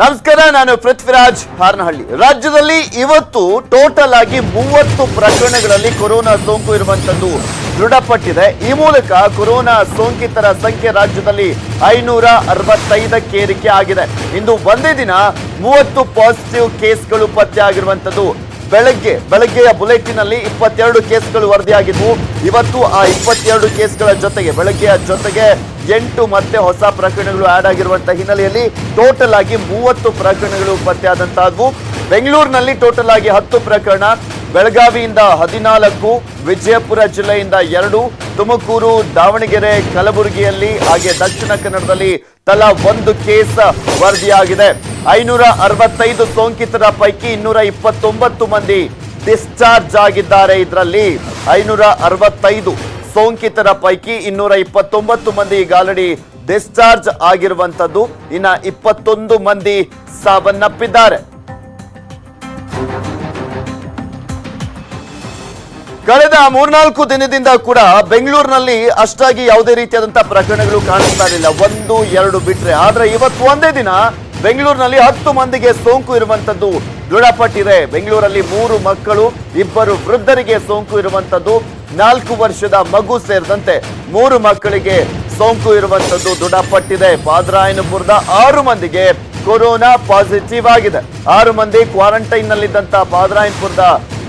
ನಮಸ್ಕಾರ, ನಾನು ಪೃಥ್ವಿರಾಜ್ ಹಾರನಹಳ್ಳಿ. ರಾಜ್ಯದಲ್ಲಿ ಇವತ್ತು ಟೋಟಲ್ ಆಗಿ ಮೂವತ್ತು ಪ್ರಕರಣಗಳಲ್ಲಿ ಕೊರೋನಾ ಸೋಂಕು ಇರುವಂತದ್ದು ದೃಢಪಟ್ಟಿದೆ. ಈ ಮೂಲಕ ಕೊರೋನಾ ಸೋಂಕಿತರ ಸಂಖ್ಯೆ ರಾಜ್ಯದಲ್ಲಿ ಐನೂರ ಅರವತ್ತೈದಕ್ಕೆ ಏರಿಕೆ ಆಗಿದೆ. ಇಂದು ಒಂದೇ ದಿನ ಮೂವತ್ತು ಪಾಸಿಟಿವ್ ಕೇಸ್ಗಳು ಪತ್ತೆ ಆಗಿರುವಂತದ್ದು ಬೆಳಗ್ಗೆ, ಬೆಳಗ್ಗೆಯ ಬುಲೆಟಿನ್ ಅಲ್ಲಿ ಇಪ್ಪತ್ತೆರಡು ಕೇಸ್ಗಳು ವರದಿಯಾಗಿದ್ವು ಇವತ್ತು ಆ ಇಪ್ಪತ್ತೆರಡು ಕೇಸ್ಗಳ ಜೊತೆಗೆ, ಬೆಳಗ್ಗೆಯ ಜೊತೆಗೆ ಎಂಟು ಮತ್ತೆ ಹೊಸ ಪ್ರಕರಣಗಳು ಆಡ್ ಆಗಿರುವಂತಹ ಹಿನ್ನೆಲೆಯಲ್ಲಿ ಟೋಟಲ್ ಆಗಿ ಮೂವತ್ತು ಪ್ರಕರಣಗಳು ಪತ್ತೆಯಾದಂತಹದ್ವು ಬೆಂಗಳೂರಿನಲ್ಲಿ ಟೋಟಲ್ ಆಗಿ ಹತ್ತು ಪ್ರಕರಣ, ಬೆಳಗಾವಿಯಿಂದ ಹದಿನಾಲ್ಕು, ವಿಜಯಪುರ ಜಿಲ್ಲೆಯಿಂದ ಎರಡು, ತುಮಕೂರು, ದಾವಣಗೆರೆ, ಕಲಬುರಗಿಯಲ್ಲಿ ಹಾಗೆ ದಕ್ಷಿಣ ಕನ್ನಡದಲ್ಲಿ ತಲಾ ಒಂದು ಕೇಸ್ ವರದಿಯಾಗಿದೆ. ಐನೂರ ಅರವತ್ತೈದು ಸೋಂಕಿತರ ಪೈಕಿ ಇನ್ನೂರ ಇಪ್ಪತ್ತೊಂಬತ್ತು ಮಂದಿ ಡಿಸ್ಚಾರ್ಜ್ ಆಗಿದ್ದಾರೆ. ಇದರಲ್ಲಿ ಐನೂರ ಅರವತ್ತೈದು ಸೋಂಕಿತರ ಪೈಕಿ ಇನ್ನೂರ ಇಪ್ಪತ್ತೊಂಬತ್ತು ಮಂದಿ ಈಗ ಆಲ್ರೆಡಿ ಡಿಸ್ಚಾರ್ಜ್ ಆಗಿರುವಂತದ್ದು ಇನ್ನ ಇಪ್ಪತ್ತೊಂದು ಮಂದಿ ಸಾವನ್ನಪ್ಪಿದ್ದಾರೆ. ಕಳೆದ ಮೂರ್ನಾಲ್ಕು ದಿನದಿಂದ ಕೂಡ ಬೆಂಗಳೂರಿನಲ್ಲಿ ಅಷ್ಟಾಗಿ ಯಾವುದೇ ರೀತಿಯಾದಂತಹ ಪ್ರಕರಣಗಳು ಕಾಣಿಸ್ತಾ ಇರಲಿಲ್ಲ. ಒಂದು, ಎರಡು ಬಿಟ್ರೆ. ಆದ್ರೆ ಇವತ್ತು ಒಂದೇ ದಿನ ಬೆಂಗಳೂರಿನಲ್ಲಿ ಹತ್ತು ಮಂದಿಗೆ ಸೋಂಕು ಇರುವಂತದ್ದು ದೃಢಪಟ್ಟಿದೆ. ಬೆಂಗಳೂರಲ್ಲಿ ಮೂರು ಮಕ್ಕಳು, ಇಬ್ಬರು ವೃದ್ಧರಿಗೆ ಸೋಂಕು ಇರುವಂತದ್ದು, ನಾಲ್ಕು ವರ್ಷದ ಮಗು ಸೇರಿದಂತೆ ಮೂರು ಮಕ್ಕಳಿಗೆ ಸೋಂಕು ಇರುವಂತದ್ದು ದೃಢಪಟ್ಟಿದೆ. ಪಾದರಾಯನಪುರದ ಆರು ಮಂದಿಗೆ ಕೊರೋನಾ ಪಾಸಿಟಿವ್ ಆಗಿದೆ. ಆರು ಮಂದಿ ಕ್ವಾರಂಟೈನ್ ನಲ್ಲಿದ್ದಂತ ಪಾದರಾಯನಪುರದ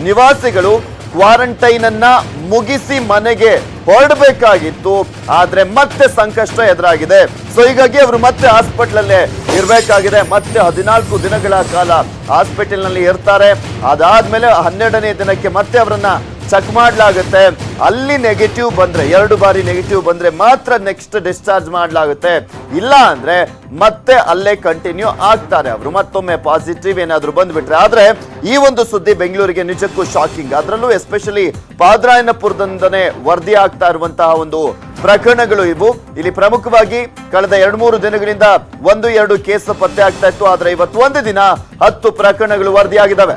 ನಿವಾಸಿಗಳು ಕ್ವಾರಂಟೈನ್ ಅನ್ನ ಮುಗಿಸಿ ಮನೆಗೆ ಹೊರಡಬೇಕಾಗಿತ್ತು, ಆದ್ರೆ ಮತ್ತೆ ಸಂಕಷ್ಟ ಎದುರಾಗಿದೆ. ಸೊ ಹೀಗಾಗಿ ಅವರು ಮತ್ತೆ ಹಾಸ್ಪಿಟಲ್ ಅಲ್ಲೇ ಇರಬೇಕಾಗಿದೆ. ಮತ್ತೆ ಹದಿನಾಲ್ಕು ದಿನಗಳ ಕಾಲ ಹಾಸ್ಪಿಟಲ್ನಲ್ಲಿ ಇರ್ತಾರೆ. ಅದಾದ್ಮೇಲೆ ಹನ್ನೆರಡನೇ ದಿನಕ್ಕೆ ಮತ್ತೆ ಅವರನ್ನ ಚೆಕ್ ಮಾಡಲಾಗುತ್ತೆ. ಅಲ್ಲಿ ನೆಗೆಟಿವ್ ಬಂದರೆ, ಎರಡು ಬಾರಿ ನೆಗೆಟಿವ್ ಬಂದರೆ ಮಾತ್ರ ನೆಕ್ಸ್ಟ್ ಡಿಸ್ಚಾರ್ಜ್ ಮಾಡಲಾಗುತ್ತೆ. ಇಲ್ಲ ಅಂದರೆ ಮತ್ತೆ ಅಲ್ಲೇ ಕಂಟಿನ್ಯೂ ಆಗ್ತಾರೆ ಅವರು. ಮತ್ತೊಮ್ಮೆ ಪಾಸಿಟಿವ್ ಏನಾದರೂ ಬಂದ್ಬಿಟ್ರೆ. ಆದರೆ ಈ ಒಂದು ಸುದ್ದಿ ಬೆಂಗಳೂರಿಗೆ ನಿಜಕ್ಕೂ ಶಾಕಿಂಗ್ ಅದರಲ್ಲೂ ಎಸ್ಪೆಷಲಿ ಪಾದ್ರಾಯನಪುರದಿಂದನೇ ವರದಿ ಆಗ್ತಾ ಇರುವಂತಹ ಒಂದು ಪ್ರಕರಣಗಳು ಇವು. ಇಲ್ಲಿ ಪ್ರಮುಖವಾಗಿ ಕಳೆದ ಎರಡು ಮೂರು ದಿನಗಳಿಂದ ಒಂದು ಎರಡು ಕೇಸ್ ಪತ್ತೆ ಆಗ್ತಾ ಇತ್ತು. ಆದರೆ ಇವತ್ತು ಒಂದು ದಿನ ಹತ್ತು ಪ್ರಕರಣಗಳು ವರದಿಯಾಗಿದ್ದಾವೆ.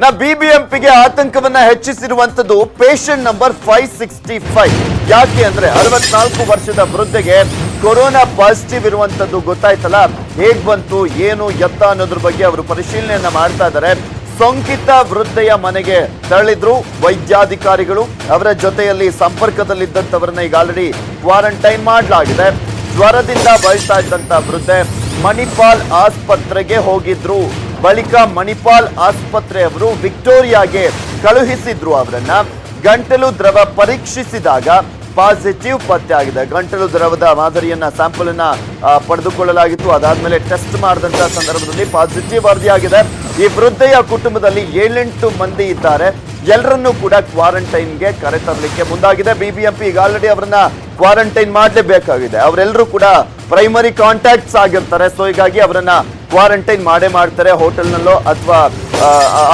ನಾ ಬಿಬಿಎಂಪಿಗೆ ಆತಂಕವನ್ನ ಹೆಚ್ಚಿಸಿರುವಂತದ್ದು patient number five sixty five ಯಾಕೆ ಅಂದ್ರೆ ಅರವತ್ನಾಲ್ಕು ವರ್ಷದ ವೃದ್ಧೆಗೆ ಕೊರೋನಾ ಪಾಸಿಟಿವ್ ಇರುವಂತದ್ದು ಗೊತ್ತಾಯ್ತಲ್ಲ? ಹೇಗ್ ಬಂತು, ಏನು, ಎತ್ತ ಅನ್ನೋದ್ರ ಬಗ್ಗೆ ಅವರು ಪರಿಶೀಲನೆಯನ್ನ ಮಾಡ್ತಾ ಇದ್ದಾರೆ ಸೋಂಕಿತ ವೃದ್ಧೆಯ ಮನೆಗೆ ತೆರಳಿದ್ರು ವೈದ್ಯಾಧಿಕಾರಿಗಳು. ಅವರ ಜೊತೆಯಲ್ಲಿ ಸಂಪರ್ಕದಲ್ಲಿದ್ದಂಥವರನ್ನ ಈಗ ಆಲ್ರೆಡಿ ಕ್ವಾರಂಟೈನ್ ಮಾಡಲಾಗಿದೆ. ಜ್ವರದಿಂದ ಬಳಸ್ತಾ ಇದ್ದಂತ ವೃದ್ಧೆ ಮಣಿಪಾಲ್ ಆಸ್ಪತ್ರೆಗೆ ಹೋಗಿದ್ರು. ಬಳಿಕ ಮಣಿಪಾಲ್ ಆಸ್ಪತ್ರೆಯವರು ವಿಕ್ಟೋರಿಯಾಗೆ ಕಳುಹಿಸಿದ್ರು ಅವರನ್ನ. ಗಂಟಲು ದ್ರವ ಪರೀಕ್ಷಿಸಿದಾಗ ಪಾಸಿಟಿವ್, ಪತ್ತೆ ಆಗಿದೆ. ಗಂಟಲು ದ್ರವದ ಮಾದರಿಯನ್ನ ಸ್ಯಾಂಪಲ್ ಅನ್ನ ಪಡೆದುಕೊಳ್ಳಲಾಗಿತ್ತು. ಅದಾದ್ಮೇಲೆ ಟೆಸ್ಟ್ ಮಾಡಿದಂತಹ ಸಂದರ್ಭದಲ್ಲಿ ಪಾಸಿಟಿವ್ ವರದಿಯಾಗಿದೆ ಈ ವೃದ್ಧೆಯ ಕುಟುಂಬದಲ್ಲಿ ಏಳೆಂಟು ಮಂದಿ ಇದ್ದಾರೆ. ಎಲ್ಲರನ್ನೂ ಕೂಡ ಕ್ವಾರಂಟೈನ್ಗೆ ಕರೆತರಲಿಕ್ಕೆ ಮುಂದಾಗಿದೆ. ಬಿಬಿಎಂಪಿ ಈಗ ಆಲ್ರೆಡಿ ಅವರನ್ನ ಕ್ವಾರಂಟೈನ್ ಮಾಡಲೇಬೇಕಾಗಿದೆ. ಅವರೆಲ್ಲರೂ ಕೂಡ ಪ್ರೈಮರಿ ಕಾಂಟ್ಯಾಕ್ಟ್ಸ್ ಆಗಿರ್ತಾರೆ. ಸೊ ಹೀಗಾಗಿ ಅವರನ್ನ ಕ್ವಾರಂಟೈನ್ ಮಾಡೇ ಮಾಡ್ತಾರೆ. ಹೋಟೆಲ್ನಲ್ಲೋ ಅಥವಾ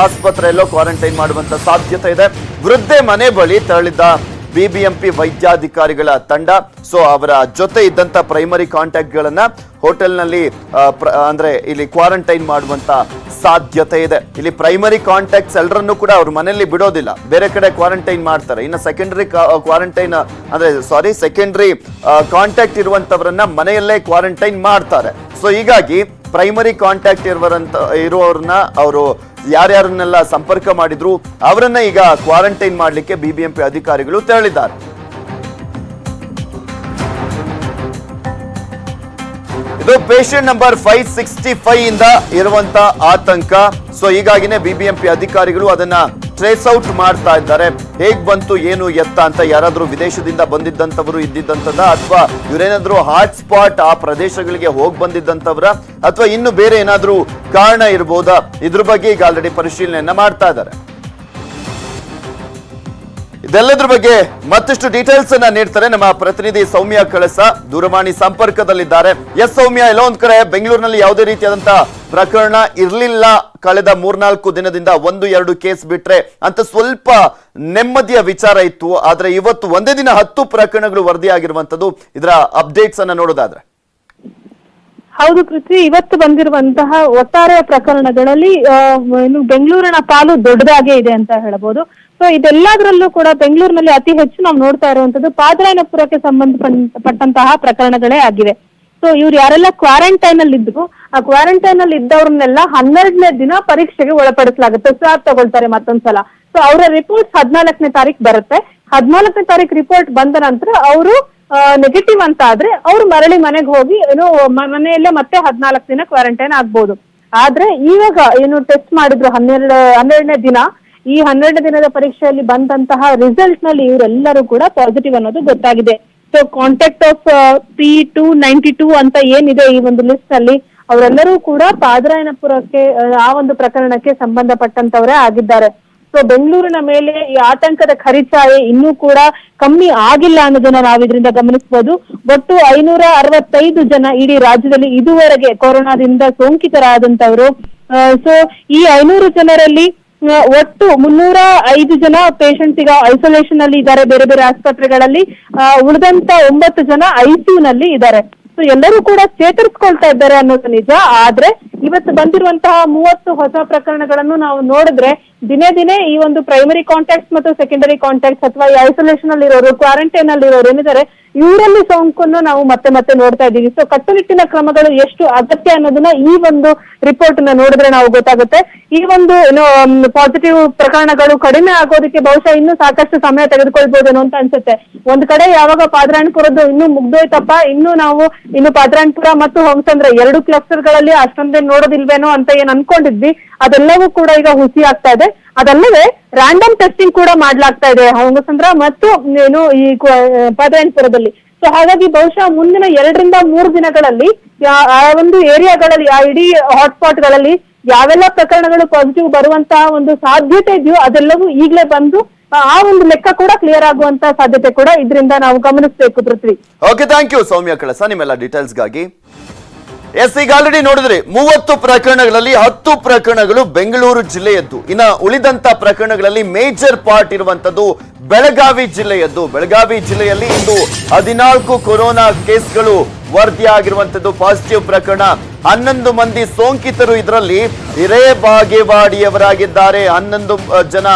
ಆಸ್ಪತ್ರೆಯಲ್ಲೋ ಕ್ವಾರಂಟೈನ್ ಮಾಡುವಂತ ಸಾಧ್ಯತೆ ಇದೆ. ವೃದ್ಧೆ ಮನೆ ಬಳಿ ತೆರಳಿದ್ದ ಬಿಬಿಎಂಪಿ ವೈದ್ಯಾಧಿಕಾರಿಗಳ ತಂಡ. ಸೊ ಅವರ ಜೊತೆ ಇದ್ದಂತ ಪ್ರೈಮರಿ ಕಾಂಟ್ಯಾಕ್ಟ್ಗಳನ್ನು ಹೋಟೆಲ್ನಲ್ಲಿ ಅಂದ್ರೆ ಇಲ್ಲಿ ಕ್ವಾರಂಟೈನ್ ಮಾಡುವಂತ ಸಾಧ್ಯತೆ ಇದೆ. ಇಲ್ಲಿ ಪ್ರೈಮರಿ ಕಾಂಟ್ಯಾಕ್ಟ್ಸ್ ಎಲ್ಲರನ್ನೂ ಕೂಡ ಅವ್ರ ಮನೆಯಲ್ಲಿ ಬಿಡೋದಿಲ್ಲ. ಬೇರೆ ಕಡೆ ಕ್ವಾರಂಟೈನ್ ಮಾಡ್ತಾರೆ. ಇನ್ನು ಸೆಕೆಂಡರಿ ಕ್ವಾರಂಟೈನ್ ಅಂದ್ರೆ ಸಾರಿ ಸೆಕೆಂಡರಿ ಕಾಂಟ್ಯಾಕ್ಟ್ ಇರುವಂತವರನ್ನ ಮನೆಯಲ್ಲೇ ಕ್ವಾರಂಟೈನ್ ಮಾಡ್ತಾರೆ. ಸೊ ಹೀಗಾಗಿ ಪ್ರೈಮರಿ ಕಾಂಟ್ಯಾಕ್ಟ್ ಇರುವಂತ ಇರುವವ್ರನ್ನ ಅವರು ಯಾರ್ಯಾರನ್ನೆಲ್ಲ ಸಂಪರ್ಕ ಮಾಡಿದ್ರು, ಅವರನ್ನ ಈಗ ಕ್ವಾರಂಟೈನ್ ಮಾಡಲಿಕ್ಕೆ ಬಿಬಿಎಂಪಿ ಅಧಿಕಾರಿಗಳು ತೆರಳಿದ್ದಾರೆ. ಇದು patient number five sixty five ಇಂದ ಇರುವಂತ ಆತಂಕ. ಸೊ ಹೀಗಾಗಿನೇ ಬಿಬಿಎಂಪಿ ಅಧಿಕಾರಿಗಳು ಅದನ್ನ ಟ್ರೇಸ್ ಔಟ್ ಮಾಡ್ತಾ ಇದ್ದಾರೆ. ಹೇಗ್ ಬಂತು, ಏನು ಎತ್ತ ಅಂತ ಯಾರಾದ್ರೂ ವಿದೇಶದಿಂದ ಬಂದಿದ್ದಂತವರು ಇದ್ದಿದ್ದಂತದ ಅಥವಾ ಇವರೇನಾದ್ರೂ ಹಾಟ್ ಸ್ಪಾಟ್ ಆ ಪ್ರದೇಶಗಳಿಗೆ ಹೋಗಿ ಬಂದಿದ್ದಂತವ್ರ ಅಥವಾ ಇನ್ನು ಬೇರೆ ಏನಾದ್ರೂ ಕಾರಣ ಇರ್ಬೋದಾ? ಇದ್ರ ಬಗ್ಗೆ ಈಗ ಆಲ್ರೆಡಿ ಪರಿಶೀಲನೆಯನ್ನ ಮಾಡ್ತಾ ಇದ್ದಾರೆ. ಇದೆಲ್ಲದ್ರ ಬಗ್ಗೆ ಮತ್ತಷ್ಟು ಡೀಟೇಲ್ಸ್ ಅನ್ನ ನೀಡ್ತಾರೆ ನಮ್ಮ ಪ್ರತಿನಿಧಿ ಸೌಮ್ಯ ಕಳಸ. ದೂರವಾಣಿ ಸಂಪರ್ಕದಲ್ಲಿದ್ದಾರೆ. ಎಸ್ ಸೌಮ್ಯ, ಎಲ್ಲೋ ಒಂದ್ ಕಡೆ ಬೆಂಗಳೂರಿನಲ್ಲಿ ಯಾವುದೇ ರೀತಿಯಾದಂತ ಪ್ರಕರಣ ಇರಲಿಲ್ಲ. ಕಳೆದ ಮೂರ್ನಾಲ್ಕು ದಿನದಿಂದ ಒಂದು, ಎರಡು ಕೇಸ್ ಬಿಟ್ರೆ ಅಂತ ಸ್ವಲ್ಪ ನೆಮ್ಮದಿಯ ವಿಚಾರ ಇತ್ತು. ಆದ್ರೆ ಇವತ್ತು ಒಂದೇ ದಿನ ಹತ್ತು ಪ್ರಕರಣಗಳು ವರದಿಯಾಗಿರುವಂತದ್ದು ಇದರ ಅಪ್ಡೇಟ್ಸ್ ಅನ್ನ ನೋಡೋದಾದ್ರೆ. ಹೌದು ಪೃಥ್ವಿ ಇವತ್ತು ಬಂದಿರುವಂತಹ ಒಟ್ಟಾರೆ ಪ್ರಕರಣಗಳಲ್ಲಿ ಏನು ಬೆಂಗಳೂರಿನ ಪಾಲು ದೊಡ್ಡದಾಗೇ ಇದೆ ಅಂತ ಹೇಳಬಹುದು ಸೊ ಇದೆಲ್ಲದರಲ್ಲೂ ಕೂಡ ಬೆಂಗಳೂರಿನಲ್ಲಿ ಅತಿ ಹೆಚ್ಚು ನಾವು ನೋಡ್ತಾ ಇರುವಂತದ್ದು ಪಾದರಾಯನಪುರಕ್ಕೆ ಸಂಬಂಧಪಟ್ಟಂತಹ ಪ್ರಕರಣಗಳೇ ಆಗಿವೆ. ಸೊ ಇವ್ರು ಯಾರೆಲ್ಲ ಕ್ವಾರಂಟೈನ್ ಅಲ್ಲಿ ಇದ್ರು, ಆ ಕ್ವಾರಂಟೈನ್ ಅಲ್ಲಿ ಇದ್ದವ್ರನ್ನೆಲ್ಲ ಹನ್ನೆರಡನೇ ದಿನ ಪರೀಕ್ಷೆಗೆ ಒಳಪಡಿಸಲಾಗುತ್ತೆ. ಸ್ವಾಬ್ ತಗೊಳ್ತಾರೆ ಮತ್ತೊಂದ್ಸಲ? ಸೊ ಅವರ ರಿಪೋರ್ಟ್ ಹದಿನಾಲ್ಕನೇ ತಾರೀಕು ಬರುತ್ತೆ. ಹದಿನಾಲ್ಕನೇ ತಾರೀಕು ರಿಪೋರ್ಟ್ ಬಂದ ನಂತರ ಅವರು ನೆಗೆಟಿವ್ ಅಂತ ಆದ್ರೆ ಅವ್ರು ಮರಳಿ ಮನೆಗೆ ಹೋಗಿ, ಏನು ಮನೆಯಲ್ಲೇ ಮತ್ತೆ ಹದಿನಾಲ್ಕು ದಿನ ಕ್ವಾರಂಟೈನ್ ಆಗ್ಬೋದು. ಆದ್ರೆ ಇವಾಗ ಏನು ಟೆಸ್ಟ್ ಮಾಡಿದ್ರು ಹನ್ನೆರಡು, ಹನ್ನೆರಡನೇ ದಿನ, ಈ ಹನ್ನೆರಡು ದಿನದ ಪರೀಕ್ಷೆಯಲ್ಲಿ ಬಂದಂತಹ ರಿಸಲ್ಟ್ನಲ್ಲಿ ಇವರೆಲ್ಲರೂ ಕೂಡ ಪಾಸಿಟಿವ್ ಅನ್ನೋದು ಗೊತ್ತಾಗಿದೆ. So contact of P two ninety two ಅಂತ ಏನಿದೆ ಈ ಒಂದು ಲಿಸ್ಟ್ ಅಲ್ಲಿ ಅವರೆಲ್ಲರೂ ಕೂಡ ಪಾದರಾಯನಪುರಕ್ಕೆ ಆ, ಒಂದು ಪ್ರಕರಣಕ್ಕೆ ಸಂಬಂಧಪಟ್ಟಂತವರೇ ಆಗಿದ್ದಾರೆ. ಸೊ ಬೆಂಗಳೂರಿನ ಮೇಲೆ ಈ ಆತಂಕದ ಖರಿಚಾಯೆ ಇನ್ನೂ ಕೂಡ ಕಮ್ಮಿ ಆಗಿಲ್ಲ ಅನ್ನೋದನ್ನ ನಾವು ಇದರಿಂದ ಗಮನಿಸಬಹುದು ಒಟ್ಟು ಐನೂರ ಅರವತ್ತೈದು ಜನ ಇಡೀ ರಾಜ್ಯದಲ್ಲಿ ಇದುವರೆಗೆ ಕೊರೋನಾದಿಂದ ಸೋಂಕಿತರಾದಂತವರು ಸೊ ಈ ಐನೂರು ಜನರಲ್ಲಿ ಒಟ್ಟು ಮುನ್ನೂರ ಐದು ಜನ ಪೇಷಂಟ್ಸ್ ಈಗ ಐಸೋಲೇಷನ್ ಅಲ್ಲಿ ಇದ್ದಾರೆ. ಬೇರೆ ಬೇರೆ ಆಸ್ಪತ್ರೆಗಳಲ್ಲಿ ಉಳಿದಂತ ಒಂಬತ್ತು ಜನ ಐಸಿಯು ನಲ್ಲಿ ಇದ್ದಾರೆ. ಸೊ ಎಲ್ಲರೂ ಕೂಡ ಚೇತರಿಸ್ಕೊಳ್ತಾ ಇದ್ದಾರೆ ಅನ್ನೋದು ನಿಜ. ಆದ್ರೆ, ಇವತ್ತು ಬಂದಿರುವಂತಹ ಮೂವತ್ತು ಹೊಸ ಪ್ರಕರಣಗಳನ್ನು ನಾವು ನೋಡಿದ್ರೆ ದಿನೇ ದಿನೇ ಈ ಒಂದು ಪ್ರೈಮರಿ ಕಾಂಟ್ಯಾಕ್ಟ್ ಮತ್ತು ಸೆಕೆಂಡರಿ ಕಾಂಟ್ಯಾಕ್ಟ್ ಅಥವಾ ಈ ಐಸೋಲೇಷನ್ ಅಲ್ಲಿ ಇರೋರು ಕ್ವಾರಂಟೈನ್ ಅಲ್ಲಿ ಇರೋರು ಏನಿದ್ದಾರೆ, ಇವರಲ್ಲಿ ಸೋಂಕನ್ನು ನಾವು ಮತ್ತೆ ಮತ್ತೆ ನೋಡ್ತಾ ಇದ್ದೀವಿ. ಸೊ ಕಟ್ಟುನಿಟ್ಟಿನ ಕ್ರಮಗಳು ಎಷ್ಟು ಅಗತ್ಯ ಅನ್ನೋದನ್ನ ಈ ಒಂದು ರಿಪೋರ್ಟ್ನ ನೋಡಿದ್ರೆ ನಾವು ಗೊತ್ತಾಗುತ್ತೆ. ಈ ಒಂದು ಏನು ಪಾಸಿಟಿವ್ ಪ್ರಕರಣಗಳು ಕಡಿಮೆ ಆಗೋದಕ್ಕೆ ಬಹುಶಃ ಇನ್ನೂ ಸಾಕಷ್ಟು ಸಮಯ ತೆಗೆದುಕೊಳ್ಬಹುದೇನೋ ಅಂತ ಅನ್ಸುತ್ತೆ. ಒಂದ್ ಕಡೆ ಯಾವಾಗ ಪಾದ್ರಾಯಣಪುರದ್ದು ಇನ್ನೂ ಮುಗ್ದೋಯ್ತಪ್ಪ, ಇನ್ನು ನಾವು, ಇನ್ನು ಪಾದ್ರಾಯಣಪುರ ಮತ್ತು ಹೊಂಸಂದ್ರ ಎರಡು ಕ್ಲಸ್ಟರ್ಗಳಲ್ಲಿ ಅಷ್ಟೊಂದೇ ನೋಡೋದಿಲ್ವೇನೋ ಅಂತ ಏನ್ ಅನ್ಕೊಂಡಿದ್ವಿ. ಅದೆಲ್ಲವೂ ಕೂಡ ಈಗ ಹುಸಿ ಆಗ್ತಾ ಇದೆ. ಅದಲ್ಲದೆ ರ್ಯಾಂಡಮ್ ಟೆಸ್ಟಿಂಗ್ ಕೂಡ ಮಾಡ್ಲಾಗ್ತಾ ಇದೆ ಹೊಂಗಸಂದ್ರ ಮತ್ತು ಏನು ಈ ಪದಯನ್ಪುರದಲ್ಲಿ. ಸೊ ಹಾಗಾಗಿ ಬಹುಶಃ ಮುಂದಿನ ಎರಡರಿಂದ ಮೂರು ದಿನಗಳಲ್ಲಿ ಆ ಒಂದು ಏರಿಯಾಗಳಲ್ಲಿ, ಆ ಇಡೀ ಹಾಟ್ಸ್ಪಾಟ್ಗಳಲ್ಲಿ ಯಾವೆಲ್ಲ ಪ್ರಕರಣಗಳು ಪಾಸಿಟಿವ್ ಬರುವಂತಹ ಒಂದು ಸಾಧ್ಯತೆ ಇದೆಯೋ ಅದೆಲ್ಲವೂ ಈಗಲೇ ಬಂದು, ಆ- ಒಂದು ಲೆಕ್ಕ ಕೂಡ ಕ್ಲಿಯರ್ ಆಗುವಂತ ಸಾಧ್ಯತೆ ಕೂಡ ಇದರಿಂದ ನಾವು ಗಮನಿಸಬೇಕು Prithvi. Okay thank you Soumya Kalasa, ನಿಮ್ಮೆಲ್ಲ ಡೀಟೇಲ್ಸ್ಗಾಗಿ ಎಸ್ ಈಗ ಆಲ್ರೆಡಿ ನೋಡಿದ್ರಿ ಮೂವತ್ತು ಪ್ರಕರಣಗಳಲ್ಲಿ ಹತ್ತು ಪ್ರಕರಣಗಳು ಬೆಂಗಳೂರು ಜಿಲ್ಲೆಯದ್ದು. ಇನ್ನ ಉಳಿದಂತ ಪ್ರಕರಣಗಳಲ್ಲಿ ಮೇಜರ್ ಪಾರ್ಟ್ ಇರುವಂತದ್ದು ಬೆಳಗಾವಿ ಜಿಲ್ಲೆಯದ್ದು. ಬೆಳಗಾವಿ ಜಿಲ್ಲೆಯಲ್ಲಿ ಇಂದು ಹದಿನಾಲ್ಕು ಕೊರೋನಾ ಕೇಸ್ಗಳು ವರದಿಯಾಗಿರುವಂತದ್ದು ಪಾಸಿಟಿವ್ ಪ್ರಕರಣ ಹನ್ನೊಂದು ಮಂದಿ ಸೋಂಕಿತರು ಇದರಲ್ಲಿ ಹಿರೇಬಾಗೇವಾಡಿಯವರಾಗಿದ್ದಾರೆ ಹನ್ನೊಂದು ಅ, ಜನ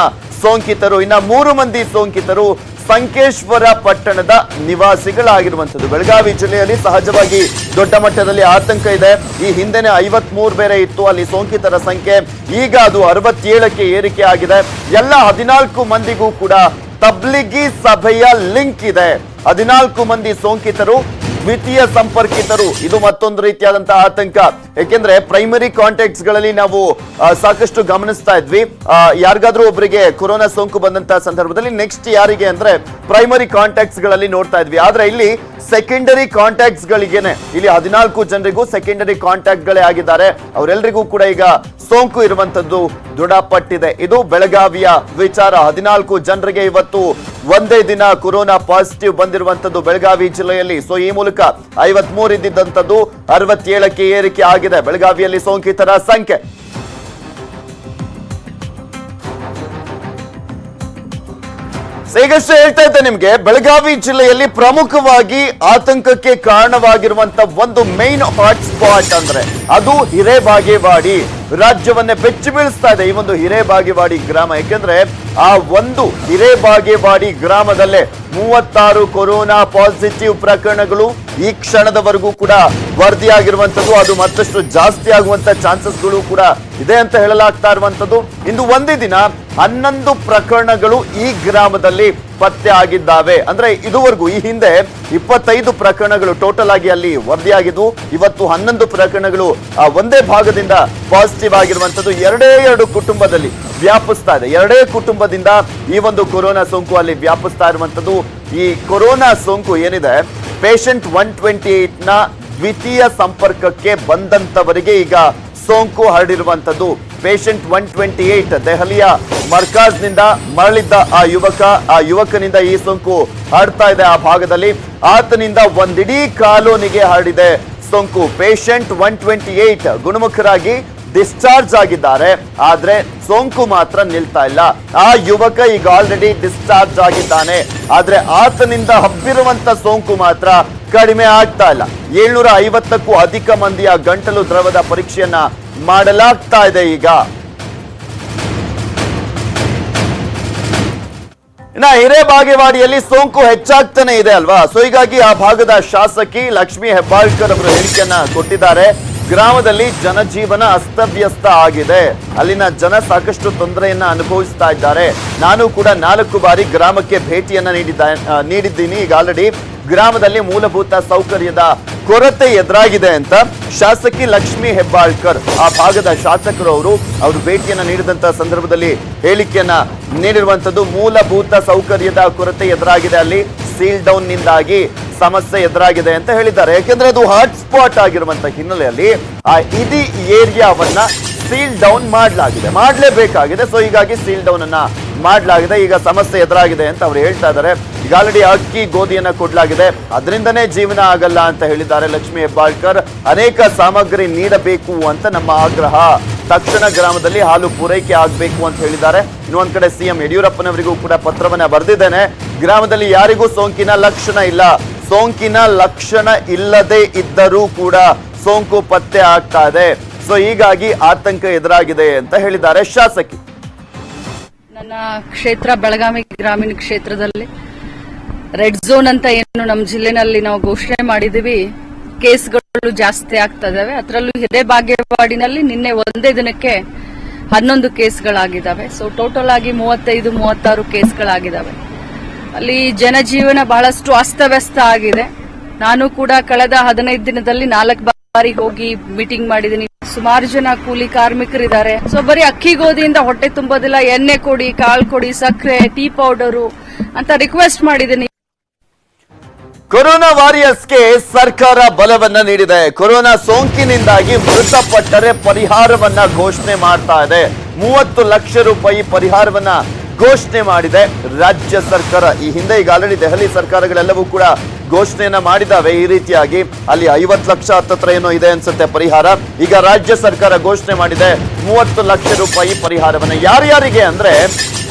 ಸೋಂಕಿತರು. ಇನ್ನ ಮೂರು ಮಂದಿ ಸೋಂಕಿತರು ಸಂಕೇಶ್ವರ ಪಟ್ಟಣದ ನಿವಾಸಿಗಳಾಗಿರುವಂಥದ್ದು. ಬೆಳಗಾವಿ ಜಿಲ್ಲೆಯಲ್ಲಿ ಸಹಜವಾಗಿ ದೊಡ್ಡ ಮಟ್ಟದಲ್ಲಿ ಆತಂಕ ಇದೆ. ಈ ಹಿಂದೆನೆ ಐವತ್ ಬೇರೆ ಇತ್ತು. ಅಲ್ಲಿ ಸೋಂಕಿತರ ಸಂಖ್ಯೆ ಈಗ ಅದು ಅರವತ್ತೇಳಕ್ಕೆ ಏರಿಕೆ ಆಗಿದೆ. ಎಲ್ಲ ಹದಿನಾಲ್ಕು ಮಂದಿಗೂ ಕೂಡ ತಬ್ಲಿಗಿ ಸಭೆಯ ಲಿಂಕ್ ಇದೆ. ಹದಿನಾಲ್ಕು ಮಂದಿ ಸೋಂಕಿತರು ದ್ವಿತೀಯ ಸಂಪರ್ಕಿತರು. ಇದು ಮತ್ತೊಂದು ರೀತಿಯಾದಂತಹ ಆತಂಕ. ಯಾಕೆಂದ್ರೆ ಪ್ರೈಮರಿ ಕಾಂಟ್ಯಾಕ್ಟ್ಸ್ಗಳಲ್ಲಿ ನಾವು ಸಾಕಷ್ಟು ಗಮನಿಸ್ತಾ ಇದ್ವಿ. ಯಾರಿಗಾದ್ರೂ ಒಬ್ಬರಿಗೆ ಕೊರೋನಾ ಸೋಂಕು ಬಂದಂತಹ ಸಂದರ್ಭದಲ್ಲಿ ನೆಕ್ಸ್ಟ್ ಯಾರಿಗೆ ಅಂದ್ರೆ ಪ್ರೈಮರಿ ಕಾಂಟ್ಯಾಕ್ಟ್ಸ್ಗಳಲ್ಲಿ ನೋಡ್ತಾ ಇದ್ವಿ. ಆದ್ರೆ ಇಲ್ಲಿ ಸೆಕೆಂಡರಿ ಕಾಂಟ್ಯಾಕ್ಟ್ಸ್ ಗಳಿಗೆನೆ. ಇಲ್ಲಿ ಹದಿನಾಲ್ಕು ಜನರಿಗೂ ಸೆಕೆಂಡರಿ ಕಾಂಟ್ಯಾಕ್ಟ್ ಗಳೇ ಆಗಿದ್ದಾರೆ. ಅವರೆಲ್ಲರಿಗೂ ಕೂಡ ಈಗ ಸೋಂಕು ಇರುವಂತದ್ದು ದೃಢಪಟ್ಟಿದೆ. ಇದು ಬೆಳಗಾವಿಯ ವಿಚಾರ. ಹದಿನಾಲ್ಕು ಜನರಿಗೆ ಇವತ್ತು ಒಂದೇ ದಿನ ಕೊರೋನಾ ಪಾಸಿಟಿವ್ ಬಂದಿರುವಂತದ್ದು ಬೆಳಗಾವಿ ಜಿಲ್ಲೆಯಲ್ಲಿ. ಸೊ ಈ ಮೂಲಕ ಐವತ್ ಮೂರು ಇದ್ದಿದ್ದಂಥದ್ದು ಅರವತ್ತೇಳಕ್ಕೆ ಏರಿಕೆ ಆಗಿದೆ. ಬೆಳಗಾವಿಯಲ್ಲಿ ಸೋಂಕಿತರ ಸಂಖ್ಯೆ ಈಗಷ್ಟೇ ಹೇಳ್ತಾ ಇದ್ದೆ ನಿಮ್ಗೆ, ಬೆಳಗಾವಿ ಜಿಲ್ಲೆಯಲ್ಲಿ ಪ್ರಮುಖವಾಗಿ ಆತಂಕಕ್ಕೆ ಕಾರಣವಾಗಿರುವಂತ ಒಂದು ಮೇನ್ ಹಾಟ್ ಸ್ಪಾಟ್ ಅಂದ್ರೆ ಅದು ಹಿರೇಬಾಗೇವಾಡಿ. ರಾಜ್ಯವನ್ನೇ ಬೆಚ್ಚಿ ಬೀಳಿಸ್ತಾ ಇದೆ ಈ ಒಂದು ಹಿರೇಬಾಗೇವಾಡಿ ಗ್ರಾಮ. ಯಾಕೆಂದ್ರೆ ಆ ಒಂದು ಹಿರೇಬಾಗೇವಾಡಿ ಗ್ರಾಮದಲ್ಲೇ ಮೂವತ್ತಾರು ಕೊರೋನಾ ಪಾಸಿಟಿವ್ ಪ್ರಕರಣಗಳು ಈ ಕ್ಷಣದವರೆಗೂ ಕೂಡ ವರದಿಯಾಗಿರುವಂತದ್ದು ಅದು ಮತ್ತಷ್ಟು ಜಾಸ್ತಿ ಆಗುವಂತ ಚಾನ್ಸಸ್ಗಳು ಕೂಡ ಇದೆ ಅಂತ ಹೇಳಲಾಗ್ತಾ ಇರುವಂತದ್ದು ಇಂದು ಒಂದೇ ದಿನ ಹನ್ನೊಂದು ಪ್ರಕರಣಗಳು ಈ ಗ್ರಾಮದಲ್ಲಿ ಪತ್ತೆ ಆಗಿದ್ದಾವೆ. ಅಂದ್ರೆ ಇದುವರೆಗೂ ಈ ಹಿಂದೆ ಇಪ್ಪತ್ತೈದು ಪ್ರಕರಣಗಳು ಟೋಟಲ್ ಆಗಿ ಅಲ್ಲಿ ವರದಿಯಾಗಿದ್ದು, ಇವತ್ತು ಹನ್ನೊಂದು ಪ್ರಕರಣಗಳು ಒಂದೇ ಭಾಗದಿಂದ ಪಾಸಿಟಿವ್ ಆಗಿರುವಂತದ್ದು ಎರಡೇ ಎರಡು ಕುಟುಂಬದಲ್ಲಿ ವ್ಯಾಪಿಸ್ತಾ ಇದೆ. ಎರಡೇ ಕುಟುಂಬದಿಂದ ಈ ಒಂದು ಕೊರೋನಾ ಸೋಂಕು ಅಲ್ಲಿ ವ್ಯಾಪಿಸ್ತಾ ಇರುವಂತದ್ದು ಈ ಕೊರೋನಾ ಸೋಂಕು ಏನಿದೆ ಪೇಷಂಟ್ ಒನ್ ಟ್ವೆಂಟಿ ಏಟ್ನ ದ್ವಿತೀಯ ಸಂಪರ್ಕಕ್ಕೆ ಬಂದಂತವರಿಗೆ ಈಗ ಸೋಂಕು ಹರಡಿರುವಂತದ್ದು ಪೇಷಂಟ್ ಒನ್ ಟ್ವೆಂಟಿ ಏಟ್ ದೆಹಲಿಯ ಮರ್ಕಾಜ್ನಿಂದ ಮರಳಿದ್ದ ಆ ಯುವಕ, ಆ ಯುವಕನಿಂದ ಈ ಸೋಂಕು ಹರಡ್ತಾ ಇದೆ ಆ ಭಾಗದಲ್ಲಿ. ಆತನಿಂದ ಒಂದಿಡೀ ಕಾಲೋನಿಗೆ ಹರಡಿದೆ ಸೋಂಕು. ಪೇಷಂಟ್ ಒನ್ ಟ್ವೆಂಟಿ ಏಟ್ ಗುಣಮುಖರಾಗಿ ಡಿಸ್ಚಾರ್ಜ್ ಆಗಿದ್ದಾರೆ. ಆದ್ರೆ ಸೋಂಕು ಮಾತ್ರ ನಿಲ್ತಾ ಇಲ್ಲ. ಆ ಯುವಕ ಈಗ ಆಲ್ರೆಡಿ ಡಿಸ್ಚಾರ್ಜ್ ಆಗಿದ್ದಾನೆ. ಆದ್ರೆ ಆತನಿಂದ ಹಬ್ಬಿರುವಂತ ಸೋಂಕು ಮಾತ್ರ ಕಡಿಮೆ ಆಗ್ತಾ ಇಲ್ಲ. ಏಳ್ನೂರ ಐವತ್ತಕ್ಕೂ ಅಧಿಕ ಮಂದಿಯ ಗಂಟಲು ದ್ರವದ ಪರೀಕ್ಷೆಯನ್ನ ಮಾಡಲಾಗ್ತಾ ಇದೆ ಈಗ. ಇನ್ನ ಹಿರೇಬಾಗೇವಾಡಿಯಲ್ಲಿ ಸೋಂಕು ಹೆಚ್ಚಾಗ್ತಾನೆ ಇದೆ ಅಲ್ವಾ? ಸೊ ಹೀಗಾಗಿ ಆ ಭಾಗದ ಶಾಸಕಿ ಲಕ್ಷ್ಮಿ ಹೆಬ್ಬಾಳ್ಕರ್ ಅವರು ಹೇಳಿಕೆಯನ್ನ ಕೊಟ್ಟಿದ್ದಾರೆ. ಗ್ರಾಮದಲ್ಲಿ ಜನಜೀವನ ಅಸ್ತವ್ಯಸ್ತ ಆಗಿದೆ. ಅಲ್ಲಿನ ಜನ ಸಾಕಷ್ಟು ತೊಂದರೆಯನ್ನ ಅನುಭವಿಸ್ತಾ ಇದ್ದಾರೆ. ನಾನು ಕೂಡ ನಾಲ್ಕು ಬಾರಿ ಗ್ರಾಮಕ್ಕೆ ಭೇಟಿಯನ್ನ ನೀಡಿದ್ದ ನೀಡಿದ್ದೀನಿ. ಈಗ ಆಲ್ರೆಡಿ ಗ್ರಾಮದಲ್ಲಿ ಮೂಲಭೂತ ಸೌಕರ್ಯದ ಕೊರತೆ ಎದುರಾಗಿದೆ ಅಂತ ಶಾಸಕಿ ಲಕ್ಷ್ಮಿ ಹೆಬ್ಬಾಳ್ಕರ್, ಆ ಭಾಗದ ಶಾಸಕರು ಅವರು ಅವರು ಭೇಟಿಯನ್ನು ನೀಡಿದಂತ ಸಂದರ್ಭದಲ್ಲಿ ಹೇಳಿಕೆಯನ್ನ ನೀಡಿರುವಂತದ್ದು ಮೂಲಭೂತ ಸೌಕರ್ಯದ ಕೊರತೆ ಎದುರಾಗಿದೆ. ಅಲ್ಲಿ ಸೀಲ್ ಡೌನ್ ನಿಂದಾಗಿ ಸಮಸ್ಯೆ ಎದುರಾಗಿದೆ ಅಂತ ಹೇಳಿದ್ದಾರೆ. ಯಾಕೆಂದ್ರೆ ಅದು ಹಾಟ್ಸ್ಪಾಟ್ ಆಗಿರುವಂತ ಹಿನ್ನೆಲೆಯಲ್ಲಿ ಆ ಇಡೀ ಏರಿಯಾವನ್ನ ಸೀಲ್ ಡೌನ್ ಮಾಡಲಾಗಿದೆ. ಮಾಡಲೇಬೇಕಾಗಿದೆ. ಸೊ ಹೀಗಾಗಿ ಸೀಲ್ ಡೌನ್ ಅನ್ನ ಮಾಡಲಾಗಿದೆ. ಈಗ ಸಮಸ್ಯೆ ಎದುರಾಗಿದೆ ಅಂತ ಅವರು ಹೇಳ್ತಾ ಇದ್ದಾರೆ. ಈಗ ಅಕ್ಕಿ ಗೋಧಿಯನ್ನ ಕೊಡಲಾಗಿದೆ. ಅದರಿಂದನೇ ಜೀವನ ಆಗಲ್ಲ ಅಂತ ಹೇಳಿದ್ದಾರೆ ಲಕ್ಷ್ಮೀ ಹೆಬ್ಬಾಳ್ಕರ್. ಅನೇಕ ಸಾಮಗ್ರಿ ನೀಡಬೇಕು ಅಂತ ನಮ್ಮ ಆಗ್ರಹ. ತಕ್ಷಣ ಗ್ರಾಮದಲ್ಲಿ ಹಾಲು ಪೂರೈಕೆ ಆಗಬೇಕು ಅಂತ ಹೇಳಿದ್ದಾರೆ. ಇನ್ನೊಂದು ಕಡೆ ಸಿಎಂ ಯಡಿಯೂರಪ್ಪನವರಿಗೂ ಕೂಡ ಪತ್ರವನ್ನ ಬರೆದಿದ್ದೇನೆ. ಗ್ರಾಮದಲ್ಲಿ ಯಾರಿಗೂ ಸೋಂಕಿನ ಲಕ್ಷಣ ಇಲ್ಲ. ಸೋಂಕಿನ ಲಕ್ಷಣ ಇಲ್ಲದೆ ಇದ್ದರೂ ಕೂಡ ಸೋಂಕು ಪತ್ತೆ ಆಗ್ತಾ ಇದೆ. ಸೊ ಹೀಗಾಗಿ ಆತಂಕ ಎದುರಾಗಿದೆ ಅಂತ ಹೇಳಿದ್ದಾರೆ ಶಾಸಕಿ. ನನ್ನ ಕ್ಷೇತ್ರ, ಬೆಳಗಾವಿ ಗ್ರಾಮೀಣ ಕ್ಷೇತ್ರದಲ್ಲಿ ರೆಡ್ ಝೋನ್ ಅಂತ ಏನು ನಮ್ಮ ಜಿಲ್ಲೆನಲ್ಲಿ ನಾವು ಘೋಷಣೆ ಮಾಡಿದೀವಿ ಕೇಸ್ಗಳು ಜಾಸ್ತಿ ಆಗ್ತಾ ಇದಾವೆ ಅದರಲ್ಲೂ ಹಿರೇಬಾಗೇವಾಡಿನಲ್ಲಿ ನಿನ್ನೆ ಒಂದೇ ದಿನಕ್ಕೆ ಹನ್ನೊಂದು ಕೇಸ್ಗಳಾಗಿದ್ದಾವೆ. ಸೊ ಟೋಟಲ್ ಆಗಿ ಮೂವತ್ತೈದು, ಮೂವತ್ತಾರು ಕೇಸ್ಗಳಾಗಿದ್ದಾವೆ. ಅಲ್ಲಿ ಜನಜೀವನ ಬಹಳಷ್ಟು ಅಸ್ತವ್ಯಸ್ತ ಆಗಿದೆ. ನಾನು ಕೂಡ ಕಳೆದ ಹದಿನೈದು ದಿನದಲ್ಲಿ ನಾಲ್ಕು ಬಾರಿ ಹೋಗಿ ಮೀಟಿಂಗ್ ಮಾಡಿದ್ದೀನಿ. ಸುಮಾರು ಜನ ಕೂಲಿ ಕಾರ್ಮಿಕರಿದ್ದಾರೆ. ಸೊ ಬರೀ ಅಕ್ಕಿ ಗೋಧಿಯಿಂದ ಹೊಟ್ಟೆ ತುಂಬೋದಿಲ್ಲ. ಎಣ್ಣೆ ಕೊಡಿ, ಕಾಳು ಕೊಡಿ, ಸಕ್ಕರೆ, ಟೀ ಪೌಡರು ಅಂತ ರಿಕ್ವೆಸ್ಟ್ ಮಾಡಿದ್ದೀನಿ. ಕೊರೋನಾ ವಾರಿಯರ್ಸ್ಗೆ ಸರ್ಕಾರ ಬಲವನ್ನ ನೀಡಿದೆ. ಕೊರೋನಾ ಸೋಂಕಿನಿಂದಾಗಿ ಮೃತಪಟ್ಟರೆ ಪರಿಹಾರವನ್ನ ಘೋಷಣೆ ಮಾಡ್ತಾ ಇದೆ. ಮೂವತ್ತು ಲಕ್ಷ ರೂಪಾಯಿ ಪರಿಹಾರವನ್ನ ಘೋಷಣೆ ಮಾಡಿದೆ ರಾಜ್ಯ ಸರ್ಕಾರ. ಈ ಹಿಂದೆ ಈಗ ಆಲ್ರೆಡಿ ದೆಹಲಿ ಸರ್ಕಾರಗಳೆಲ್ಲವೂ ಕೂಡ ಘೋಷಣೆಯನ್ನ ಮಾಡಿದಾವೆ ಈ ರೀತಿಯಾಗಿ ಅಲ್ಲಿ ಐವತ್ತು ಲಕ್ಷ ಹತ್ತತ್ರ ಏನೋ ಇದೆ ಅನ್ಸುತ್ತೆ ಪರಿಹಾರ. ಈಗ ರಾಜ್ಯ ಸರ್ಕಾರ ಘೋಷಣೆ ಮಾಡಿದೆ ಮೂವತ್ತು ಲಕ್ಷ ರೂಪಾಯಿ ಪರಿಹಾರವನ್ನ. ಯಾರ್ಯಾರಿಗೆ ಅಂದ್ರೆ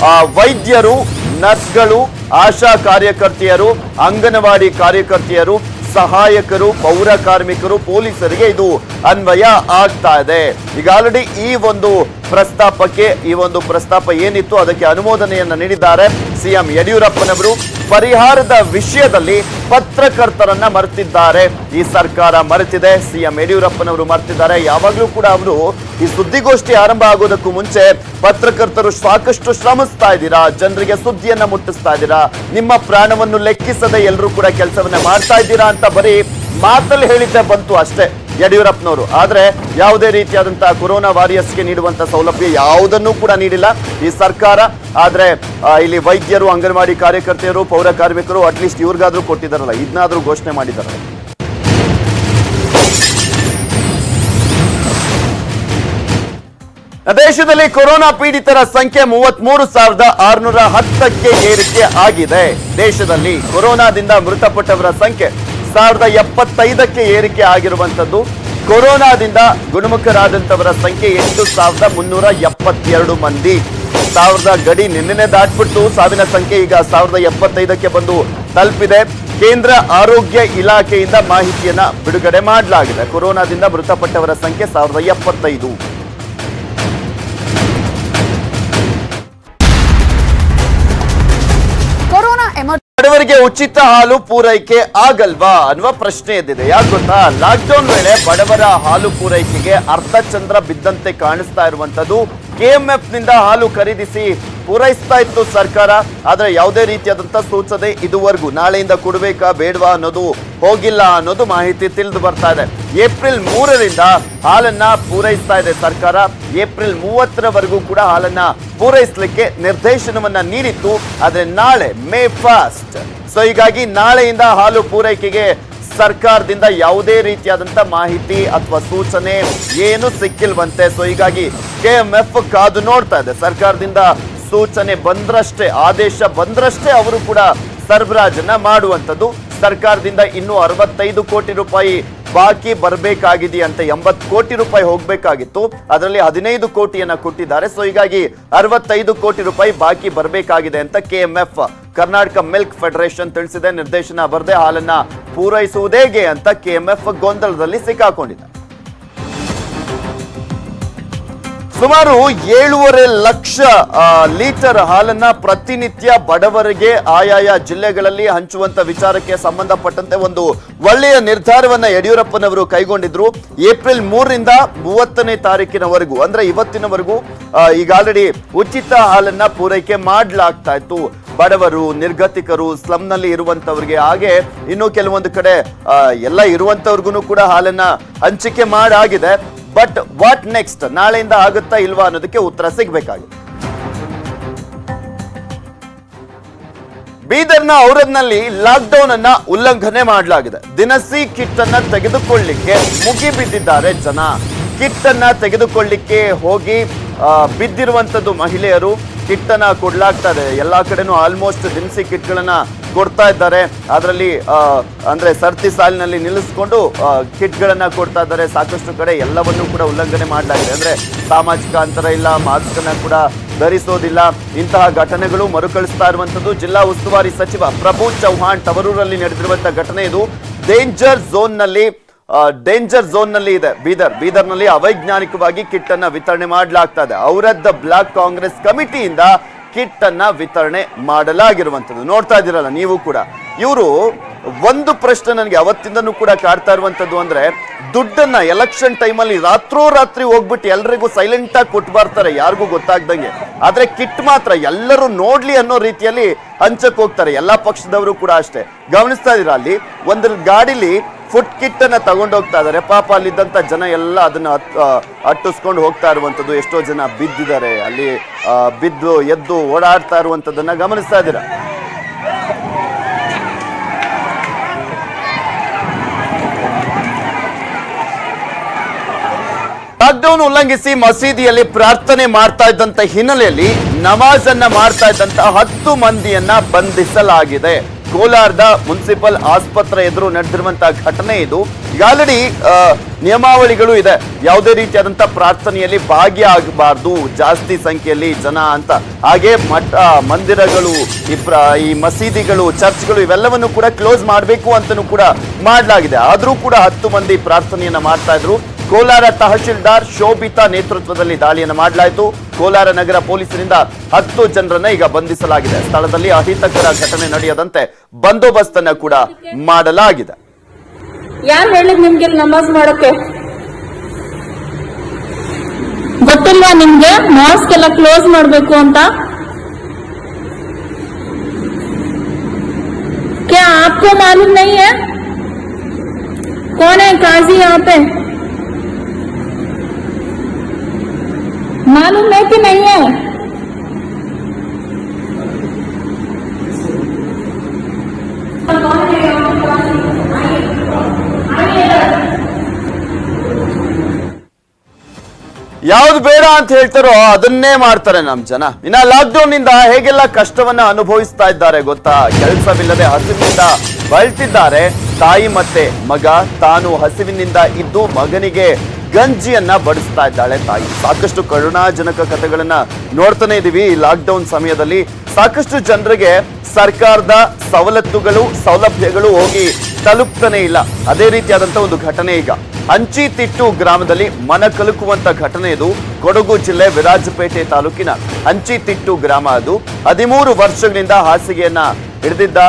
ಆ, ವೈದ್ಯರು ನರ್ಸ್ಗಳು, ಆಶಾ ಕಾರ್ಯಕರ್ತೆಯರು, ಅಂಗನವಾಡಿ ಕಾರ್ಯಕರ್ತೆಯರು, ಸಹಾಯಕರು, ಪೌರ ಕಾರ್ಮಿಕರು, ಪೊಲೀಸರಿಗೆ ಇದು ಅನ್ವಯ ಆಗ್ತಾ ಇದೆ. ಈಗ ಆಲ್ರೆಡಿ ಈ ಒಂದು ಪ್ರಸ್ತಾಪಕ್ಕೆ ಈ ಒಂದು ಪ್ರಸ್ತಾಪ ಏನಿತ್ತು ಅದಕ್ಕೆ ಅನುಮೋದನೆಯನ್ನ ನೀಡಿದ್ದಾರೆ ಸಿಎಂ ಯಡಿಯೂರಪ್ಪನವರು. ಪರಿಹಾರದ ವಿಷಯದಲ್ಲಿ ಪತ್ರಕರ್ತರನ್ನ ಮರೆತಿದ್ದಾರೆ. ಈ ಸರ್ಕಾರ ಮರೆತಿದೆ. ಸಿಎಂ ಯಡಿಯೂರಪ್ಪನವರು ಮರೆತಿದ್ದಾರೆ. ಯಾವಾಗಲೂ ಕೂಡ ಅವರು ಈ ಸುದ್ದಿಗೋಷ್ಠಿ ಆರಂಭ ಆಗೋದಕ್ಕೂ ಮುಂಚೆ ಪತ್ರಕರ್ತರು ಸಾಕಷ್ಟು ಶ್ರಮಿಸ್ತಾ ಇದ್ದೀರಾ? ಜನರಿಗೆ ಸುದ್ದಿಯನ್ನ ಮುಟ್ಟಿಸ್ತಾ ಇದ್ದೀರಾ? ನಿಮ್ಮ ಪ್ರಾಣವನ್ನು ಲೆಕ್ಕಿಸದೆ ಎಲ್ಲರೂ ಕೂಡ ಕೆಲಸವನ್ನ ಮಾಡ್ತಾ ಇದ್ದೀರಾ ಅಂತ ಬರೀ ಮಾತಲ್ಲಿ ಹೇಳಿದ್ದೆ ಬಂತು ಅಷ್ಟೇ ಯಡಿಯೂರಪ್ಪನವರು. ಆದರೆ ಯಾವುದೇ ರೀತಿಯಾದಂತಹ ಕೊರೋನಾ ವಾರಿಯರ್ಸ್ಗೆ ನೀಡುವಂಥ ಸೌಲಭ್ಯ ಯಾವುದನ್ನೂ ಕೂಡ ನೀಡಿಲ್ಲ. ಈ ಸರ್ಕಾರ, ಆದರೆ ಇಲ್ಲಿ ವೈದ್ಯರು, ಅಂಗನವಾಡಿ ಕಾರ್ಯಕರ್ತೆಯರು, ಪೌರ ಕಾರ್ಮಿಕರು ಅಟ್ಲೀಸ್ಟ್ ಇವ್ರಿಗಾದ್ರೂ ಕೊಟ್ಟಿದ್ದಾರಲ್ಲ. ಇದನ್ನಾದ್ರೂ ಘೋಷಣೆ ಮಾಡಿದ್ದಾರೆ ದೇಶದಲ್ಲಿ ಕೊರೋನಾ ಪೀಡಿತರ ಸಂಖ್ಯೆ ಮೂವತ್ಮೂರು ಸಾವಿರದ ಆರುನೂರ ಹತ್ತಕ್ಕೆ ಏರಿಕೆ ಆಗಿದೆ. ದೇಶದಲ್ಲಿ ಕೊರೋನಾದಿಂದ ಮೃತಪಟ್ಟವರ ಸಂಖ್ಯೆ ಸಾವಿರದ ಎಪ್ಪತ್ತೈದಕ್ಕೆ ಏರಿಕೆ ಆಗಿರುವಂಥದ್ದು. ಕೊರೋನಾದಿಂದ ಗುಣಮುಖರಾದಂಥವರ ಸಂಖ್ಯೆ ಎಂಟು ಸಾವಿರದ ಮುನ್ನೂರ ಎಪ್ಪತ್ತೆರಡು ಮಂದಿ. ಸಾವಿರದ ಗಡಿ ನಿನ್ನೆ ದಾಟ್ಬಿಟ್ಟು ಸಾವಿನ ಸಂಖ್ಯೆ ಈಗ ಸಾವಿರದ ಎಪ್ಪತ್ತೈದಕ್ಕೆ ಬಂದು ತಲುಪಿದೆ. ಕೇಂದ್ರ ಆರೋಗ್ಯ ಇಲಾಖೆಯಿಂದ ಮಾಹಿತಿಯನ್ನ ಬಿಡುಗಡೆ ಮಾಡಲಾಗಿದೆ. ಕೊರೋನಾದಿಂದ ಮೃತಪಟ್ಟವರ ಸಂಖ್ಯೆ ಸಾವಿರದ ಎಪ್ಪತ್ತೈದು. ಬಡವರಿಗೆ ಉಚಿತ ಹಾಲು ಪೂರೈಕೆ ಆಗಲ್ವಾ ಅನ್ನುವ ಪ್ರಶ್ನೆ ಎದ್ದಿದೆ. ಯಾಕೆ ಗೊತ್ತಾ? ಲಾಕ್ಡೌನ್ ವೇಳೆ ಬಡವರ ಹಾಲು ಪೂರೈಕೆಗೆ ಅರ್ಧಚಂದ್ರ ಬಿದ್ದಂತೆ ಕಾಣಿಸ್ತಾ ಇರುವಂತದ್ದು ಕೆಎಂಎಫ್ನಿಂದ ಹಾಲು ಖರೀದಿಸಿ ಪೂರೈಸ್ತಾ ಇತ್ತು ಸರ್ಕಾರ, ಆದರೆ ಯಾವುದೇ ರೀತಿಯಾದಂಥ ಸೂಚನೆ ಇದುವರೆಗೂ ನಾಳೆಯಿಂದ ಕೊಡಬೇಕಾ ಬೇಡವಾ ಅನ್ನೋದು ಹೋಗಿಲ್ಲ ಅನ್ನೋದು ಮಾಹಿತಿ ತಿಳಿದು ಬರ್ತಾ ಇದೆ. ಏಪ್ರಿಲ್ ಮೂರರಿಂದ ಹಾಲನ್ನ ಪೂರೈಸ್ತಾ ಇದೆ ಸರ್ಕಾರ. ಏಪ್ರಿಲ್ ಮೂವತ್ತರವರೆಗೂ ಕೂಡ ಹಾಲನ್ನ ಪೂರೈಸಲಿಕ್ಕೆ ನಿರ್ದೇಶನವನ್ನ ನೀಡಿತ್ತು, ಆದರೆ ನಾಳೆ ಮೇ ಫಸ್ಟ್. ಸೊ ಹೀಗಾಗಿ ನಾಳೆಯಿಂದ ಹಾಲು ಪೂರೈಕೆಗೆ ಸರ್ಕಾರದಿಂದ ಯಾವುದೇ ರೀತಿಯಾದಂತ ಮಾಹಿತಿ ಅಥವಾ ಸೂಚನೆ ಏನು ಸಿಕ್ಕಿಲ್ವಂತೆ. ಸೊ ಹೀಗಾಗಿ ಕೆ ಎಂ ಎಫ್ ಕಾದು ನೋಡ್ತಾ ಇದೆ. ಸರ್ಕಾರದಿಂದ ಸೂಚನೆ ಬಂದ್ರಷ್ಟೇ, ಆದೇಶ ಬಂದ್ರಷ್ಟೇ ಅವರು ಕೂಡ ಸರಬರಾಜನ್ನ ಮಾಡುವಂಥದ್ದು. ಸರ್ಕಾರದಿಂದ ಇನ್ನೂ ಅರವತ್ತೈದು ಕೋಟಿ ರೂಪಾಯಿ ಬಾಕಿ ಬರಬೇಕಾಗಿದೆಯಂತೆ, ಎಂಬತ್ತು ಕೋಟಿ ರೂಪಾಯಿ ಹೋಗಬೇಕಾಗಿತ್ತು. ಅದರಲ್ಲಿ ಹದಿನೈದು ಕೋಟಿಯನ್ನ ಕೊಟ್ಟಿದ್ದಾರೆ. ಸೊ ಹೀಗಾಗಿ ಅರವತ್ತೈದು ಕೋಟಿ ರೂಪಾಯಿ ಬಾಕಿ ಬರಬೇಕಾಗಿದೆ ಅಂತ ಕೆಎಂಎಫ್ ಕರ್ನಾಟಕ ಮಿಲ್ಕ್ ಫೆಡರೇಷನ್ ತಿಳಿಸಿದೆ ನಿರ್ದೇಶನ ಬರದೆ ಹಾಲನ್ನ ಪೂರೈಸುವುದೇಗೆ ಅಂತ ಕೆಎಂಎಫ್ ಗೊಂದಲದಲ್ಲಿ ಸಿಕ್ಕಾಕೊಂಡಿದೆ. ಸುಮಾರು ಏಳೂವರೆ ಲಕ್ಷ ಲೀಟರ್ ಹಾಲನ್ನ ಪ್ರತಿನಿತ್ಯ ಬಡವರಿಗೆ ಆಯಾಯ ಜಿಲ್ಲೆಗಳಲ್ಲಿ ಹಂಚುವಂತ ವಿಚಾರಕ್ಕೆ ಸಂಬಂಧಪಟ್ಟಂತೆ ಒಂದು ಒಳ್ಳೆಯ ನಿರ್ಧಾರವನ್ನ ಯಡಿಯೂರಪ್ಪನವರು ಕೈಗೊಂಡಿದ್ರು. ಏಪ್ರಿಲ್ ಮೂರರಿಂದ ಮೂವತ್ತನೇ ತಾರೀಕಿನವರೆಗೂ, ಅಂದ್ರೆ ಇವತ್ತಿನವರೆಗೂ ಈಗ ಆಲ್ರೆಡಿ ಉಚಿತ ಹಾಲನ್ನ ಪೂರೈಕೆ ಮಾಡಲಾಗ್ತಾ ಇತ್ತು. ಬಡವರು, ನಿರ್ಗತಿಕರು ಸ್ಲಮ್ನಲ್ಲಿ ಇರುವಂತವ್ರಿಗೆ ಹಾಗೆ ಇನ್ನು ಕೆಲವೊಂದು ಕಡೆ ಎಲ್ಲ ಇರುವಂತವ್ರಿಗೂ ಕೂಡ ಹಾಲನ್ನ ಹಂಚಿಕೆ ಮಾಡಾಗಿದೆ. ಬಟ್ ವಾಟ್ ನೆಕ್ಸ್ಟ್ ನಾಳೆಯಿಂದ ಆಗುತ್ತಾ ಇಲ್ವಾ ಅನ್ನೋದಕ್ಕೆ ಉತ್ತರ ಸಿಗಬೇಕಾಗಿದೆ. ಬೀದರ್ನ ಔರದ್ನಲ್ಲಿ ಲಾಕ್ಡೌನ್ ಅನ್ನ ಉಲ್ಲಂಘನೆ ಮಾಡಲಾಗಿದೆ. ದಿನಸಿ ಕಿಟ್ ಅನ್ನ ತೆಗೆದುಕೊಳ್ಳಿಕ್ಕೆ ಮುಗಿ ಬಿದ್ದಿದ್ದಾರೆ ಜನ. ಕಿಟ್ ಅನ್ನ ತೆಗೆದುಕೊಳ್ಳಿಕ್ಕೆ ಹೋಗಿ ಬಿದ್ದಿರುವಂತದ್ದು ಮಹಿಳೆಯರು. ಕಿಟ್ ಅನ್ನ ಕೊಡ್ಲಾಗ್ತಾ ಇದೆ ಎಲ್ಲಾ ಕಡೆನೂ ಆಲ್ಮೋಸ್ಟ್ ದಿನಸಿ ಕಿಟ್ಗಳನ್ನ ಕೊಡ್ತಾ ಇದ್ದಾರೆ. ಅದರಲ್ಲಿ ಅಂದ್ರೆ ಸರ್ತಿ ಸಾಲಿನಲ್ಲಿ ನಿಲ್ಲಿಸ್ಕೊಂಡು ಕಿಟ್ಗಳನ್ನು ಕೊಡ್ತಾ ಇದ್ದಾರೆ. ಸಾಕಷ್ಟು ಕಡೆ ಎಲ್ಲವನ್ನೂ ಕೂಡ ಉಲ್ಲಂಘನೆ ಮಾಡಲಾಗಿದೆ. ಅಂದ್ರೆ ಸಾಮಾಜಿಕ ಅಂತರ ಇಲ್ಲ ಮಾಸ್ಕ್ ಅನ್ನ ಕೂಡ ಧರಿಸೋದಿಲ್ಲ. ಇಂತಹ ಘಟನೆಗಳು ಮರುಕಳಿಸ್ತಾ ಇರುವಂತದ್ದು ಜಿಲ್ಲಾ ಉಸ್ತುವಾರಿ ಸಚಿವ ಪ್ರಭು ಚೌಹಾಣ್ ತವರೂರಲ್ಲಿ ನಡೆದಿರುವಂತಹ ಘಟನೆ ಇದು. ಡೇಂಜರ್ ಝೋನ್ನಲ್ಲಿ ಡೇಂಜರ್ ಝೋನ್ನಲ್ಲಿ ಇದೆ. ಬೀದರ್. ಬೀದರ್ನಲ್ಲಿ ಅವೈಜ್ಞಾನಿಕವಾಗಿ ಕಿಟ್ ಅನ್ನ ವಿತರಣೆ ಮಾಡಲಾಗ್ತಾ ಇದೆ ಅವರದ್ದ ಬ್ಲಾಕ್ ಕಾಂಗ್ರೆಸ್ ಕಮಿಟಿಯಿಂದ ಕಿಟ್ ಅನ್ನ ವಿತರಣೆ ಮಾಡಲಾಗಿರುವಂತದ್ದು ನೋಡ್ತಾ ಇದ್ದೀರಲ್ಲ, ನೀವು ಕೂಡ. ಇವರು ಒಂದು ಪ್ರಶ್ನೆ ನನಗೆ ಅವತ್ತಿಂದನೂ ಕೂಡ ಕಾಡ್ತಾ ಇರುವಂತದ್ದು ಅಂದ್ರೆ, ದುಡ್ಡನ್ನ ಎಲೆಕ್ಷನ್ ಟೈಮಲ್ಲಿ ರಾತ್ರೋರಾತ್ರಿ ಹೋಗ್ಬಿಟ್ಟು ಎಲ್ರಿಗೂ ಸೈಲೆಂಟ್ ಆಗಿ ಕೊಟ್ಟು ಬರ್ತಾರೆ, ಯಾರಿಗೂ ಗೊತ್ತಾಗ್ದಂಗೆ. ಆದ್ರೆ ಕಿಟ್ ಮಾತ್ರ ಎಲ್ಲರೂ ನೋಡ್ಲಿ ಅನ್ನೋ ರೀತಿಯಲ್ಲಿ ಹಂಚಕ್ ಹೋಗ್ತಾರೆ. ಎಲ್ಲಾ ಪಕ್ಷದವರು ಕೂಡ ಅಷ್ಟೇ. ಗಮನಿಸ್ತಾ ಇದೀರ ಅಲ್ಲಿ? ಒಂದು ಗಾಡಿಲಿ ಫುಡ್ ಕಿಟ್ ಅನ್ನ ತಗೊಂಡೋಗ್ತಾ ಇದಾರೆ. ಪಾಪ ಅಲ್ಲಿದ್ದಂತ ಜನ ಎಲ್ಲ ಅದನ್ನ ಅಟ್ಟಿಸ್ಕೊಂಡು ಹೋಗ್ತಾ ಇರುವಂತದ್ದು. ಎಷ್ಟೋ ಜನ ಬಿದ್ದಿದ್ದಾರೆ. ಅಲ್ಲಿ ಬಿದ್ದು ಎದ್ದು ಓಡಾಡ್ತಾ ಇರುವಂತದ್ದನ್ನ ಗಮನಿಸ್ತಾ ಇದ್ದೀರಾ? ಲಾಕ್ಡೌನ್ ಉಲ್ಲಂಘಿಸಿ ಮಸೀದಿಯಲ್ಲಿ ಪ್ರಾರ್ಥನೆ ಮಾಡ್ತಾ ಇದ್ದಂತ ಹಿನ್ನೆಲೆಯಲ್ಲಿ ನಮಾಜ್ ಅನ್ನ ಮಾಡ್ತಾ ಇದ್ದಂತ ಹತ್ತು ಮಂದಿಯನ್ನ ಬಂಧಿಸಲಾಗಿದೆ. ಕೋಲಾರದ ಮುನ್ಸಿಪಲ್ ಆಸ್ಪತ್ರೆ ಎದುರು ನಡೆದಿರುವಂತಹ ಘಟನೆ ಇದು. ಆಲ್ರೆಡಿ ನಿಯಮಾವಳಿಗಳು ಇದೆ. ಯಾವುದೇ ರೀತಿಯಾದಂಥ ಪ್ರಾರ್ಥನೆಯಲ್ಲಿ ಭಾಗಿಯಾಗಬಾರ್ದು. ಜಾಸ್ತಿ ಸಂಖ್ಯೆಯಲ್ಲಿ ಜನ ಅಂತ. ಹಾಗೆ ಮಠ ಮಂದಿರಗಳು, ಈ ಈ ಮಸೀದಿಗಳು, ಚರ್ಚ್ಗಳು ಇವೆಲ್ಲವನ್ನು ಕೂಡ ಕ್ಲೋಸ್ ಮಾಡಬೇಕು ಅಂತಲೂ ಕೂಡ ಮಾಡಲಾಗಿದೆ. ಆದರೂ ಕೂಡ ಹತ್ತು ಮಂದಿ ಪ್ರಾರ್ಥನೆಯನ್ನು ಮಾಡ್ತಾ ಇದ್ರು. ಕೋಲಾರ ತಹಶೀಲ್ದಾರ್ ಶೋಭಿತಾ ನೇತೃತ್ವದಲ್ಲಿ ದಾಳಿಯನ್ನು ಮಾಡಲಾಯಿತು ಕೋಲಾರ ನಗರ ಪೊಲೀಸರಿಂದ ಹತ್ತು ಜನರನ್ನ ಈಗ ಬಂಧಿಸಲಾಗಿದೆ ಸ್ಥಳದಲ್ಲಿ ಅಹಿತಕರ ಘಟನೆ ನಡೆಯದಂತೆ ಬಂದೋಬಸ್ತ್ ಅನ್ನ ಕೂಡ ಮಾಡಲಾಗಿದೆ ಯಾರು ಹೇಳಿದ್ ನಿಮ್ಗೆ ಇಲ್ಲಿ ನಮಾಜ್ ಮಾಡಕ್ಕೆ ಗೊತ್ತಿಲ್ವಾ ನಿಮ್ಗೆ ಮಾಸ್ಕ್ ಎಲ್ಲ ಕ್ಲೋಸ್ ಮಾಡ್ಬೇಕು ಅಂತ क्या आपको मालूम नहीं है कौन है काजी यहाँ पे मालूम है कि नहीं है ಯಾವ್ದು ಬೇಡ ಅಂತ ಹೇಳ್ತಾರೋ ಅದನ್ನೇ ಮಾಡ್ತಾರೆ ನಮ್ ಜನ ಇನ್ನ ಲಾಕ್ಡೌನ್ ನಿಂದ ಹೇಗೆಲ್ಲ ಕಷ್ಟವನ್ನ ಅನುಭವಿಸ್ತಾ ಇದ್ದಾರೆ ಗೊತ್ತಾ ಕೆಲಸವಿಲ್ಲದೆ ಹಸಿವಿನಿಂದ ಬಳಲ್ತಿದ್ದಾರೆ ತಾಯಿ ಮತ್ತೆ ಮಗ ತಾನು ಹಸಿವಿನಿಂದ ಇದ್ದು ಮಗನಿಗೆ ಗಂಜಿಯನ್ನ ಬಡಿಸ್ತಾ ಇದ್ದಾಳೆ ತಾಯಿ. ಸಾಕಷ್ಟು ಕರುಣಾಜನಕ ಕಥೆಗಳನ್ನ ನೋಡ್ತಾನೆ ಇದೀವಿ. ಈ ಲಾಕ್ಡೌನ್ ಸಮಯದಲ್ಲಿ ಸಾಕಷ್ಟು ಜನರಿಗೆ ಸರ್ಕಾರದ ಸವಲತ್ತುಗಳು, ಸೌಲಭ್ಯಗಳು ಹೋಗಿ ತಲುಪ್ತಾನೆ ಇಲ್ಲ. ಅದೇ ರೀತಿಯಾದಂತ ಒಂದು ಘಟನೆ ಈಗ. ಹಂಚಿತಿಟ್ಟು ಗ್ರಾಮದಲ್ಲಿ ಮನ ಕಲುಕುವಂತ ಘಟನೆ ಇದು. ಕೊಡಗು ಜಿಲ್ಲೆ ವಿರಾಜಪೇಟೆ ತಾಲೂಕಿನ ಹಂಚಿತಿಟ್ಟು ಗ್ರಾಮ ಅದು. ಹದಿಮೂರು ವರ್ಷಗಳಿಂದ ಹಾಸಿಗೆಯನ್ನ ಹಿಡಿದಿದ್ದ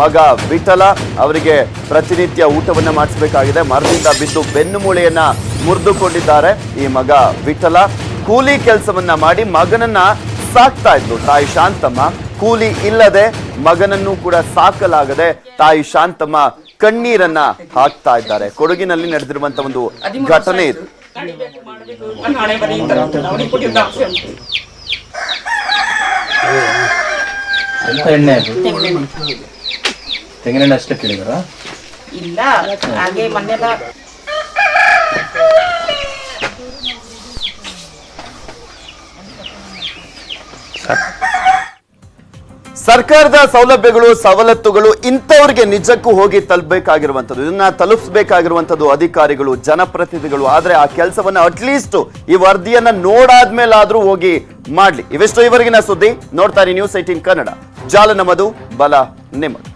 ಮಗ ವಿಠಲ ಅವರಿಗೆ ಪ್ರತಿನಿತ್ಯ ಊಟವನ್ನ ಮಾಡಿಸಬೇಕಾಗಿದೆ. ಮರದಿಂದ ಬಿದ್ದು ಬೆನ್ನು ಮೂಳೆಯನ್ನ ಮುರಿದುಕೊಂಡಿದ್ದಾರೆ ಈ ಮಗ ವಿಠಲ. ಕೂಲಿ ಕೆಲಸವನ್ನ ಮಾಡಿ ಮಗನನ್ನ ಸಾಕ್ತಾ ಇದ್ರು ತಾಯಿ ಶಾಂತಮ್ಮ, ಕೂಲಿ ಇಲ್ಲದೆ ಮಗನನ್ನು ಕೂಡ ಸಾಕಲಾಗದೆ ತಾಯಿ ಶಾಂತಮ್ಮ ಕಣ್ಣೀರನ್ನ ಹಾಕ್ತಾ ಇದ್ದಾರೆ. ಕೊಡಗಿನಲ್ಲಿ ನಡೆದಿರುವಂತ ಒಂದು ಘಟನೆ ಇದು. ಎಣ್ಣೆ ಅದು? ತೆಂಗಿನೆಣ್ಣೆ ಅಷ್ಟೇ ಕೇಳಿದಾರ? ಇಲ್ಲ ಹಾಗೆ ಮೊನ್ನೆಲ್ಲ ಸರ್ಕಾರದ ಸೌಲಭ್ಯಗಳು, ಸವಲತ್ತುಗಳು ಇಂಥವ್ರಿಗೆ ನಿಜಕ್ಕೂ ಹೋಗಿ ತಲುಪಬೇಕಾಗಿರುವಂಥದ್ದು. ಇದನ್ನ ತಲುಪಿಸಬೇಕಾಗಿರುವಂಥದ್ದು ಅಧಿಕಾರಿಗಳು, ಜನಪ್ರತಿನಿಧಿಗಳು. ಆದರೆ ಆ ಕೆಲಸವನ್ನ ಅಟ್ಲೀಸ್ಟ್ ಈ ವರದಿಯನ್ನ ನೋಡಾದ್ಮೇಲಾದ್ರೂ ಹೋಗಿ ಮಾಡ್ಲಿ. ಇವೆಷ್ಟು ಇವರಿಗಿನ ಸುದ್ದಿ. ನೋಡ್ತಾರೆ ನ್ಯೂಸ್ ಏಟೀನ್ ಕನ್ನಡ. ಜಾಲ ನಮ್ಮದು ಬಲ ನಿಮ್ಮದು.